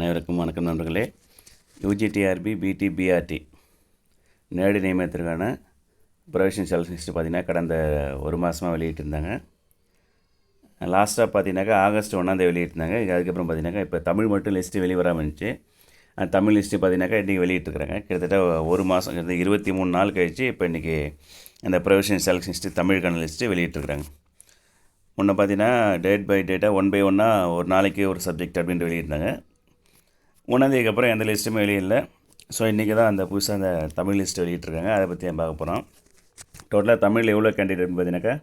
அனைவருக்கும் வணக்கம் நண்பர்களே. யூஜிடிஆர்பி பிடி பிஆர்டி நேரடி நியமனத்திற்கான ப்ரொவிஷன் செலக்ஷன் லிஸ்ட்டு பார்த்தீங்கன்னா கடந்த ஒரு மாதமாக வெளியிட்டிருந்தாங்க. லாஸ்ட்டாக பார்த்தீங்கன்னாக்கா ஆகஸ்ட் ஒன்றாந்தேதி வெளியிட்டிருந்தாங்க. அதுக்கப்புறம் பார்த்தீங்கன்னாக்கா இப்போ தமிழ் மட்டும் லிஸ்ட்டு வெளிவராமல் இருந்துச்சு. தமிழ் லிஸ்ட்டு பார்த்தீங்கன்னாக்கா இன்றைக்கி வெளியிட்டிருக்கிறாங்க. கிட்டத்தட்ட ஒரு மாதம் கிட்டத்தட்ட இருபத்தி மூணு நாள் கழிச்சு இப்போ இன்றைக்கி அந்த ப்ரொவிஷன் செலக்ஷன் லிஸ்ட்டு தமிழுக்கான லிஸ்ட்டு வெளியிட்டிருக்கிறாங்க. முன்னே பார்த்தீங்கன்னா டேட் பை டேட்டாக ஒன் பை ஒன்னாக ஒரு நாளைக்கு ஒரு சப்ஜெக்ட் அப்படின்ட்டு வெளியிட்டாங்க ஒன்றாந்தேதிக்கு அப்புறம் எந்த லிஸ்ட்டுமே வெளியில்லை ஸோ இன்றைக்கி தான் அந்த புதுசாக அந்த தமிழ் லிஸ்ட் வெளியிட்ருக்காங்க அதை பற்றி பார்க்க போகிறோம் டோட்டலாக தமிழில் எவ்வளோ கேண்டிடேட்னு பார்த்தீங்கன்னாக்கா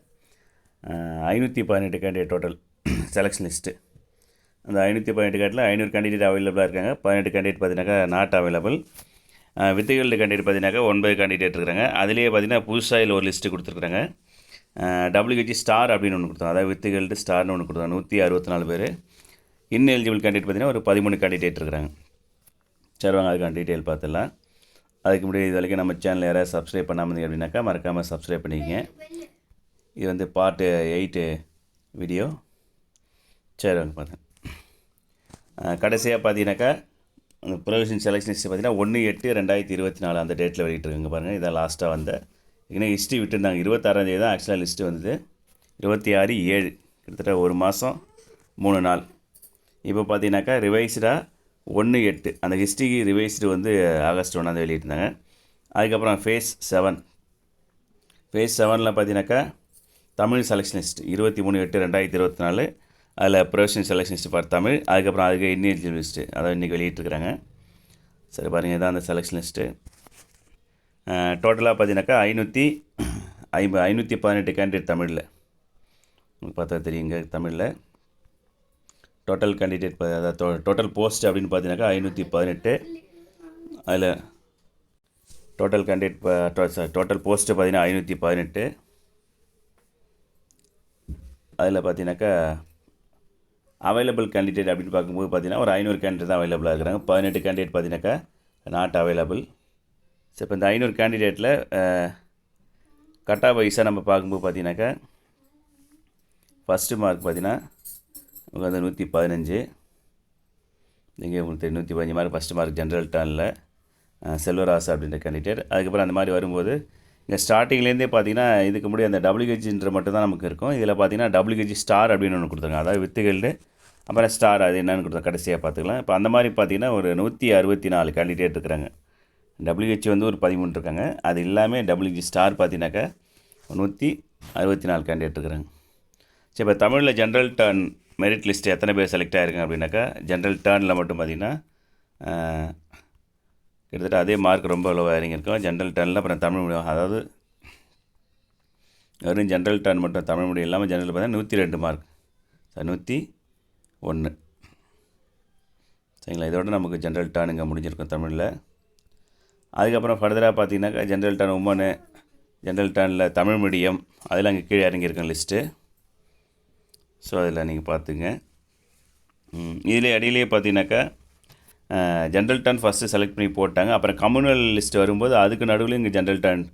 ஐநூற்றி பதினெட்டு கேண்டிடேட் டோட்டல் செலெக்ஷன் லிஸ்ட்டு அந்த ஐநூற்றி பதினெட்டு கேட்டில் ஐநூறு கேண்டிடேட் அவைலபிளாக இருக்காங்க. பதினெட்டு கேண்டிடேட் பார்த்தீங்கன்னாக்கா நாட் அவைலபிள் வித்துகள் கேண்டிடேட் பார்த்தீங்கன்னாக்கா ஒன்பது கேண்டிடேட் இருக்கிறாங்க அதுலேயே பார்த்தீங்கன்னா புதுசாக இதில் ஒரு லிஸ்ட்டு கொடுத்துருக்குறாங்க. டபிள்யூஹெச் ஸ்டார் அப்படின்னு ஒன்று கொடுத்தாங்க அதாவது வித்துகள்டு ஸ்டார்னு ஒன்று கொடுத்தாங்க நூற்றி அறுபத்தி நாலு பேர். இன்னும் எலிஜிபிள் கேண்டிடேட் பார்த்தீங்கன்னா ஒரு பதிமூணு கேண்டிடேட் இருக்கிறாங்க. சரி வாங்க அதுக்கான டீட்டெயில் பார்த்துடலாம். அதுக்கு முன்னாடி இது வரைக்கும் நம்ம சேனல் யாராவது சப்ஸ்கிரைப் பண்ணாமல் அப்படின்னாக்கா மறக்காமல் சப்ஸ்கிரைப் பண்ணிக்கங்க. இது வந்து பார்ட்டு எயிட்டு வீடியோ சரி வாங்க பார்த்தேன் கடைசியாக பார்த்தீங்கன்னாக்கா அந்த ப்ரொவிஷன் செலெக்ஷன் லிஸ்ட்டு பார்த்தீங்கன்னா ஒன்று எட்டு ரெண்டாயிரத்தி இருபத்தி நாலு அந்த டேட்டில் வெளியிட்டிருக்குங்க பாருங்கள் இதான் லாஸ்ட்டாக வந்த. ஏன்னா ஹிஸ்ட்ரி விட்டுருந்தாங்க. இருபத்தாறாந்தேதி தான் ஆக்சுவலாக லிஸ்ட்டு வந்தது. இருபத்தி ஆறு ஏழு. கிட்டத்தட்ட ஒரு மாதம் மூணு நாள். இப்போ பார்த்தீங்கன்னாக்கா ரிவைஸ்டாக ஒன்று எட்டு. அந்த ஹிஸ்ட்ரிக்கு ரிவைஸ்டு வந்து ஆகஸ்ட் ஒன்றாந்தே வெளியிட்டிருந்தாங்க. அதுக்கப்புறம் ஃபேஸ் செவன் ஃபேஸ் செவனில் பார்த்தீங்கன்னாக்கா தமிழ் செலெக்ஷன் லிஸ்ட் இருபத்தி மூணு எட்டு ரெண்டாயிரத்தி இருபத்தி நாலு. அதில் ப்ரொஃபஷனல் செலெக்ஷன் லிஸ்ட் பார்த்து தமிழ். அதுக்கப்புறம் அதுக்கு இன்னியல் லிஸ்ட்டு அதை இன்றைக்கி வெளியிட்டிருக்கிறாங்க. சரி பாருங்கள் இதான் அந்த செலெக்ஷன் லிஸ்ட்டு டோட்டலாக பார்த்தீங்கன்னாக்கா ஐநூற்றி ஐம்ப ஐநூற்றி பதினெட்டு கேண்டிடேட் தமிழில். உங்களுக்கு பார்த்தா தெரியுங்க தமிழில். டோட்டல் கேண்டிடேட் அதாவது டோட்டல் போஸ்ட் அப்படின்னு பார்த்தீங்கன்னாக்கா ஐநூற்றி பதினெட்டு. அதில் டோட்டல் கேண்டிடேட் டோட்டல் போஸ்ட்டு பார்த்தீங்கன்னா ஐநூற்றி பதினெட்டு. அதில் பார்த்தீங்கன்னாக்கா அவைலபிள் கேண்டிடேட் அப்படின்னு பார்க்கும்போது பார்த்தீங்கன்னா ஒரு ஐநூறு கேண்டிடேட் தான் அவைலபிளாக இருக்கிறாங்க. பதினெட்டு கேண்டிடேட் பார்த்தீங்கன்னாக்கா நாட் அவைலபிள் ஸோ இப்போ இந்த ஐநூறு கேண்டிடேட்டில் கட்டா வைஸாக நம்ம பார்க்கும்போது பார்த்தீங்கன்னாக்கா ஃபஸ்ட்டு மார்க் பார்த்தீங்கன்னா உங்களுக்கு வந்து நூற்றி பதினஞ்சு. நீங்கள் உங்களுக்கு நூற்றி பதினஞ்சு மார்க் ஃபஸ்ட்டு மார்க் ஜென்ரல் டர்னில் செல்வராசா அப்படின்ற கேண்டிடேட் அதுக்கப்புறம் அந்த மாதிரி வரும்போது இங்கே ஸ்டார்டிங்லேருந்தே பார்த்தீங்கன்னா இதுக்கு முன்னாடி அந்த டபிள்யூஹெச்ன்ற மட்டும் தான் நமக்கு இருக்கும். இதில் பார்த்தீங்கன்னா டபிள்யூஹெச் ஸ்டார் அப்படின்னு ஒன்று கொடுத்துருக்காங்க. அதாவது வித்துகள்டு அப்புறம் ஸ்டார் அது என்னென்னு கொடுத்தோம் கடைசியாக பார்த்துக்கலாம் இப்போ அந்த மாதிரி பார்த்தீங்கன்னா ஒரு நூற்றி அறுபத்தி நாலு கேண்டிடேட் இருக்கிறாங்க டபிள்யூஹெச் வந்து ஒரு பதிமூணு இருக்காங்க. அது எல்லாமே டபிள்யூஹெச் ஸ்டார் பார்த்தீங்கன்னாக்கா நூற்றி அறுபத்தி நாலு கேண்டிடேட் இருக்கிறாங்க சரி இப்போ தமிழில் ஜென்ரல் டர்ன் மெரிட் லிஸ்ட்டு எத்தனை பேர் செலக்ட் ஆகிருக்காங்க அப்படின்னாக்கா ஜென்ரல் டர்னில் மட்டும் பார்த்திங்கன்னா கிட்டத்தட்ட அதே மார்க் ரொம்ப லோவாக இறங்கியிருக்கோம். ஜென்ரல் டர்னில் அப்புறம் தமிழ் மீடியம் அதாவது வெறும் ஜென்ரல் டேர்ன் மட்டும் தமிழ் மீடியம் இல்லாமல் ஜென்ரல் பார்த்தீங்கன்னா நூற்றி ரெண்டு மார்க் சார் நூற்றி ஒன்று சரிங்களா? இதோட நமக்கு ஜென்ரல் டர்ன் இங்கே முடிஞ்சிருக்கும் தமிழில். அதுக்கப்புறம் ஃபர்தராக பார்த்தீங்கன்னாக்கா ஜென்ரல் டர்ன் உமனு ஜென்ரல் டேர்னில் தமிழ் மீடியம் அதில் அங்கே கீழே இறங்கியிருக்கேன் லிஸ்ட்டு ஸோ அதில் நீங்கள் பார்த்துங்க. இதில் இடையிலேயே பார்த்தீங்கன்னாக்கா ஜென்ரல் டர்ன் ஃபஸ்ட்டு செலக்ட் பண்ணி போட்டாங்க. அப்புறம் கம்யூனல் லிஸ்ட்டு வரும்போது அதுக்கு நடுவில் இங்கே ஜென்ரல் டர்ன்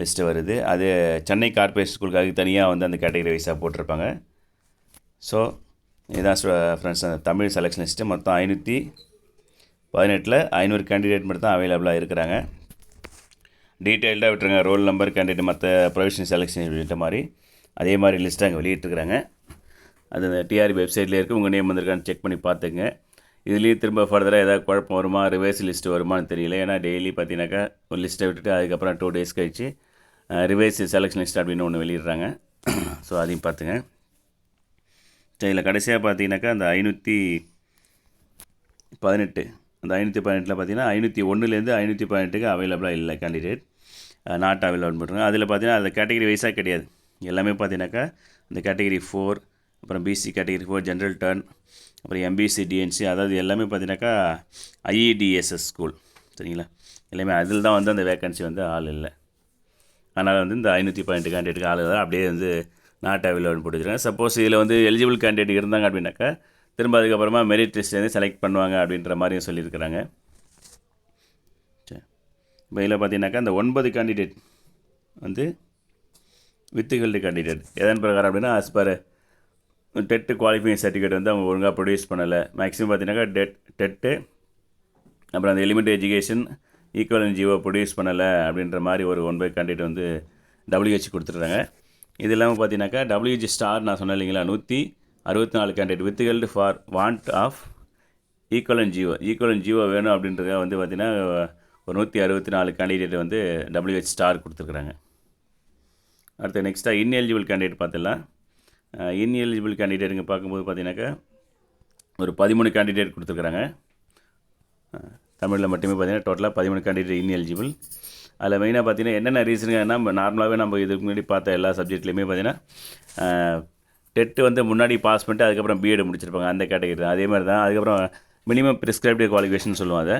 லிஸ்ட்டு வருது. அது சென்னை கார்பரேஷன் ஸ்கூலுக்காக தனியாக வந்து அந்த கேட்டகரி வைஸாக போட்டிருப்பாங்க. ஸோ இதுதான் ஃப்ரெண்ட்ஸ் அந்த தமிழ் செலெக்ஷன் லிஸ்ட்டு மொத்தம் ஐநூற்றி பதினெட்டில் ஐநூறு கேண்டிடேட் மட்டும் தான் அவைலபிளாக இருக்கிறாங்க. டீட்டெயில்டாக விட்டுருங்க. ரோல் நம்பர் கேண்டிடேட் மற்ற ப்ரொவிஷன் செலெக்ஷன் விட்ட மாதிரி. அதே மாதிரி லிஸ்ட்டு அங்கே வெளியிட்டிருக்கிறாங்க. அது அந்த டிஆர்பி வெப்சைட்லேயே இருக்குது உங்கள் நேம் வந்திருக்கான்னு செக் பண்ணி பார்த்துங்க இதுலேயும் திரும்ப ஃபர்தராக ஏதாவது குழப்பம் வருமா? ரிவர்ஸ் லிஸ்ட்டு வருமானு தெரியல. ஏன்னா டெய்லி பார்த்தீங்கன்னாக்கா ஒரு லிஸ்ட்டை விட்டுட்டு அதுக்கப்புறம் டூ டேஸ் கழிச்சு ரிவர்ஸ் செலெக்ஷன் லிஸ்ட் அப்படின்னு ஒன்று வெளியிடுறாங்க. ஸோ அதையும் பார்த்துங்க. ஸோ இதில் கடைசியாக பார்த்தீங்கன்னாக்கா அந்த ஐநூற்றி பதினெட்டு. அந்த ஐநூற்றி பதினெட்டில் பார்த்தீங்கன்னா ஐநூற்றி ஒன்றுலேருந்து ஐநூற்றி பதினெட்டுக்கு அவைலபிளாக இல்லை கேண்டிடேட் நாட் அவைலபிள் பண்ணுறாங்க அதில் பார்த்தீங்கன்னா அந்த கேட்டகரி வைஸாக கிடையாது. எல்லாமே பார்த்தீங்கன்னாக்கா அந்த கேட்டகரி ஃபோர் அப்புறம் BC category four general turn அப்புறம் எம்பிசி டிஎன்சி அதாவது எல்லாமே பார்த்தீங்கன்னாக்கா ஐஇடிஎஸ்எஸ் ஸ்கூல் சரிங்களா? எல்லாமே அதில் தான் வந்து அந்த வேக்கன்சி வந்து ஆள் இல்லை. அதனால் வந்து இந்த ஐநூற்றி பதினெட்டு கேண்டிடேட்டுக்கு ஆள் தான் அப்படியே வந்து நாட் அவைலபிள் போட்டுக்கிறாங்க. சப்போஸ் இதில் வந்து எலிஜிபிள் கேண்டிடேட் இருந்தாங்க அப்படின்னாக்கா திரும்ப அதுக்கப்புறமா மெரிட் லிஸ்ட்லேருந்து செலக்ட் பண்ணுவாங்க அப்படின்ற மாதிரியும் சொல்லியிருக்கிறாங்க. சரி. இப்போ இதில் பார்த்தீங்கன்னாக்கா இந்த ஒன்பது கேண்டிடேட் வந்து வித்துகள்டு கேண்டிடேட் எதன் பிரகாரம் அப்படின்னா as per TET qualifying certificate வந்து அவங்க ஒழுங்காக ப்ரொடியூஸ் பண்ணலை. மேக்ஸிமம் பார்த்தீங்கன்னாக்கா டெட் டெட்டு அப்புறம் அந்த element education equal GO produce பண்ணலை அப்படின்ற மாதிரி ஒரு ஒன் பை கேண்டிடேட் வந்து டபிள்யூஹெச் கொடுத்துட்றாங்க இது இல்லாமல் பார்த்தீங்கன்னாக்கா டபிள்யூஹெச் ஸ்டார் நான் சொன்னேன் இல்லைங்களா நூற்றி அறுபத்தி நாலு candidate withheld for want of equivalence GO equivalence GO வேணும் அப்படின்றத வந்து பார்த்திங்கன்னா ஒரு நூற்றி அறுபத்தி நாலு கேண்டிடேட் வந்து டபிள்யூஹெச் ஸ்டார் கொடுத்துருக்குறாங்க அடுத்து நெக்ஸ்ட்டாக இன்எலிஜிபிள் கேண்டிடேட் பார்த்துடலாம். இன்எலிஜிபிள் கேண்டிடேட்டுங்க பார்க்கும்போது பார்த்தீங்கன்னாக்கா ஒரு பதிமூணு கேண்டிடேட் கொடுத்துருக்குறாங்க. தமிழில் மட்டுமே பார்த்தீங்கன்னா டோட்டலாக பதிமூணு கேண்டிடேட் இன்எலிஜிபிள் அதில் மெயினாக பார்த்தீங்கன்னா என்னென்ன ரீசனுங்க நம்ம நார்மலாகவே நம்ம இதுக்கு முன்னாடி பார்த்த எல்லா சப்ஜெக்ட்லேயுமே பார்த்தீங்கன்னா டெட்டு வந்து முன்னாடி பாஸ் பண்ணிட்டு அதுக்கப்புறம் பிஎட் முடிச்சிருப்பாங்க அந்த கேட்டகரி தான். அதே மாதிரி தான் அதுக்கப்புறம் மினிமம் ப்ரிஸ்கிரைப்டு குவாலிஃபிகேஷன் சொல்லுவோம் அதை.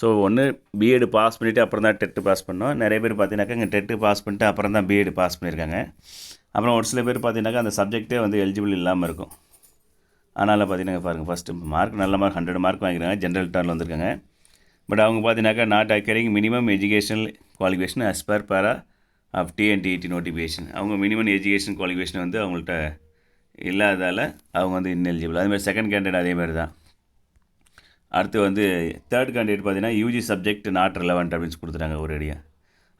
ஸோ ஒன்று பிஎட் பாஸ் பண்ணிவிட்டு அப்புறம் தான் டெட்டு பாஸ் பண்ணோம். நிறைய பேர் பார்த்தீங்கன்னாக்கா இங்கே டெட்டு பாஸ் பண்ணிட்டு அப்புறம் தான் பிஎட் பாஸ் பண்ணியிருக்காங்க. அப்புறம் ஒரு சில பேர் பார்த்தீங்கன்னாக்கா அந்த சப்ஜெக்டே வந்து எலிஜிபிள் இல்லாமல் இருக்கும். அதனால் பார்த்தீங்கன்னா பாருங்கள் ஃபஸ்ட்டு மார்க் நல்ல மார்க் ஹண்ட்ரட் மார்க் வாங்கிக்கிறாங்க ஜென்ரல் டர்னில் வந்திருக்காங்க. பட் அவங்க பார்த்தீங்கன்னாக்கா not occurring minimum educational qualification as per para of TNTET notification அவங்க மினிமம் எஜுகேஷன் குவாலிஃபிகேஷன் வந்து அவங்கள்ட்ட இல்லாதால் அவங்க வந்து இன்எலிஜிபிள் அதேமாதிரி செகண்ட் கேண்டிடேட் அதே மாதிரி தான். அடுத்து வந்து தேர்ட் கேண்டிடேட் பார்த்தீங்கன்னா யூஜி சப்ஜெக்ட் நாட் ரிலவெண்ட் அப்படின்னு கொடுத்துட்டாங்க ஒரு அடியாக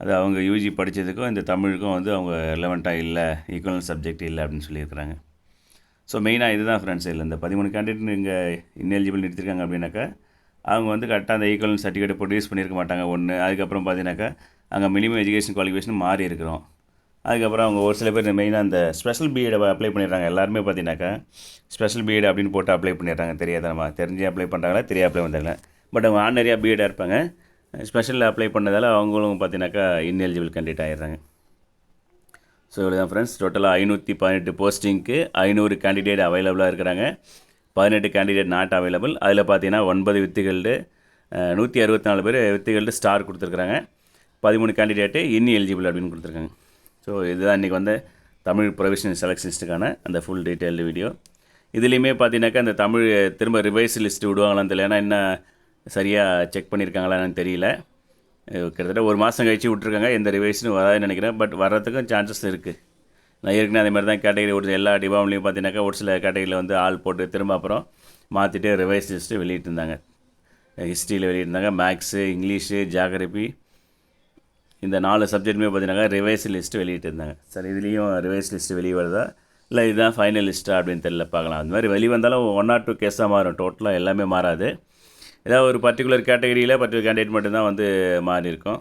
அது அவங்க யூஜி படித்ததுக்கும் இந்த தமிழுக்கும் வந்து அவங்க ரெலவெண்ட்டாக இல்லை ஈக்குவல் சப்ஜெக்ட் இல்லை அப்படின்னு சொல்லியிருக்கிறாங்க. ஸோ மெயினாக இதுதான் ஃப்ரெண்ட்ஸ் இல்லை இந்த பதிமூணு கேண்டிடேட் இங்கே இன்எலிஜிபிள் நிறுத்திருக்காங்க அப்படின்னாக்கா அவங்க வந்து கரெக்டாக அந்த ஈக்குவல் சர்டிஃபிகேட் ப்ரொடியூஸ் பண்ணியிருக்க மாட்டாங்க. ஒன்று அதுக்கப்புறம் பார்த்தீங்கன்னாக்கா அங்கே மினிமம் எஜுகேஷன் குவாலிஃபிகேஷன் மாறி இருக்கிறோம். அதுக்கப்புறம் அவங்க ஒரு சில பேர் மெயினாக அந்த ஸ்பெஷல் பிஎட் அப்ளை பண்ணிடுறாங்க. எல்லாருமே பார்த்தீங்கன்னாக்கா ஸ்பெஷல் பிஎட் அப்படின்னு போட்டு அப்ளை பண்ணிடுறாங்க. தெரியாத நம்ம தெரிஞ்சு அப்ளை பண்ணுறாங்களா தெரியாது அப்ளை பண்ணுறாங்களா பட் அவங்க ஆர்டினரியாக பிஎடாக இருப்பாங்க. ஸ்பெஷலில் அப்ளை பண்ணதால் அவங்களும் பார்த்தீங்கன்னாக்கா இன்எலிஜிபிள் கேண்டிடேட் ஆகிடுறாங்க ஸோ இவ்வளோ தான் ஃப்ரெண்ட்ஸ் டோட்டலாக ஐநூற்றி பதினெட்டு போஸ்டிங்க்கு ஐநூறு கேண்டிடேட் அவைலபிளாக இருக்கிறாங்க. பதினெட்டு கேண்டிடேட் நாட் அவைலபிள் அதில் பார்த்தீங்கன்னா ஒன்பது வித்துகள்டு நூற்றி அறுபத்தி நாலு பேர் வித்துகள்டு ஸ்டார் கொடுத்துருக்குறாங்க. பதிமூணு கேண்டிடேட்டு இன்னி எலிஜிபிள் அப்படின்னு கொடுத்துருக்காங்க. ஸோ இதுதான் இன்றைக்கி வந்து தமிழ் ப்ரொவிஷனல் செலெக்ஷன்ஸ்ட்டுக்கான அந்த ஃபுல் டீட்டெயில்டு வீடியோ இதுலேயுமே பார்த்தீங்கன்னாக்கா அந்த தமிழ் திரும்ப ரிவைஸ் லிஸ்ட் விடுவாங்களான்னு தெரியல. ஏன்னா என்ன சரியாக செக் பண்ணியிருக்காங்களான்னு தெரியல. கிட்டத்தட்ட ஒரு மாதம் கழிச்சு விட்ருக்காங்க எந்த ரிவைஸும் வராதுன்னு நினைக்கிறேன். பட் வர்றதுக்கும் சான்சஸ் இருக்குது நான் ஏற்கனவே அதே மாதிரி தான் கேட்டகரி ஒரு எல்லா டிபார்ட்மெண்ட்லையும் பார்த்தீங்கன்னாக்கா ஒரு சில கேட்டகரியில் வந்து ஆள் போட்டு திரும்ப அப்புறம் மாற்றிட்டு ரிவைஸ் லிஸ்ட்டு வெளியிட்டிருந்தாங்க ஹிஸ்ட்ரியில் வெளியிட்டிருந்தாங்க மேக்ஸு இங்கிலீஷு ஜாகிரபி இந்த நாலு சப்ஜெக்ட்டுமே பார்த்தீங்கன்னாக்கா ரிவைஸ் லிஸ்ட்டு வெளியிட்டிருந்தாங்க சார் இதுலேயும் ரிவைஸ் லிஸ்ட்டு வெளியே வருதா? இல்லை இதுதான் ஃபைனல் லிஸ்ட்டாக அப்படின்னு தெரியல பார்க்கலாம். அந்த மாதிரி வெளியே வந்தாலும் ஒன் ஆர் டூ கேஸாக மாறும். டோட்டலாக எல்லாமே மாறாது. ஏதாவது ஒரு பர்டிகுலர் கேட்டகரியில் பர்டிகுலர் கேண்டிடேட் மட்டும்தான் வந்து மாறி இருக்கும்.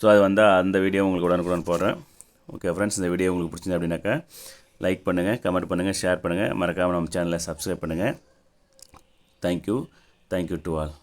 ஸோ அது வந்தால் அந்த வீடியோ உங்களுக்கு உடனுக்குடன் போடுறேன். ஓகே ஃப்ரெண்ட்ஸ் இந்த வீடியோ உங்களுக்கு பிடிச்சிருந்தது அப்படின்னாக்கா லைக் பண்ணுங்கள் கமெண்ட் பண்ணுங்கள் ஷேர் பண்ணுங்கள் மறக்காமல் நம்ம சேனலை சப்ஸ்கிரைப் பண்ணுங்கள் தேங்க்யூ தேங்க்யூ டு ஆல்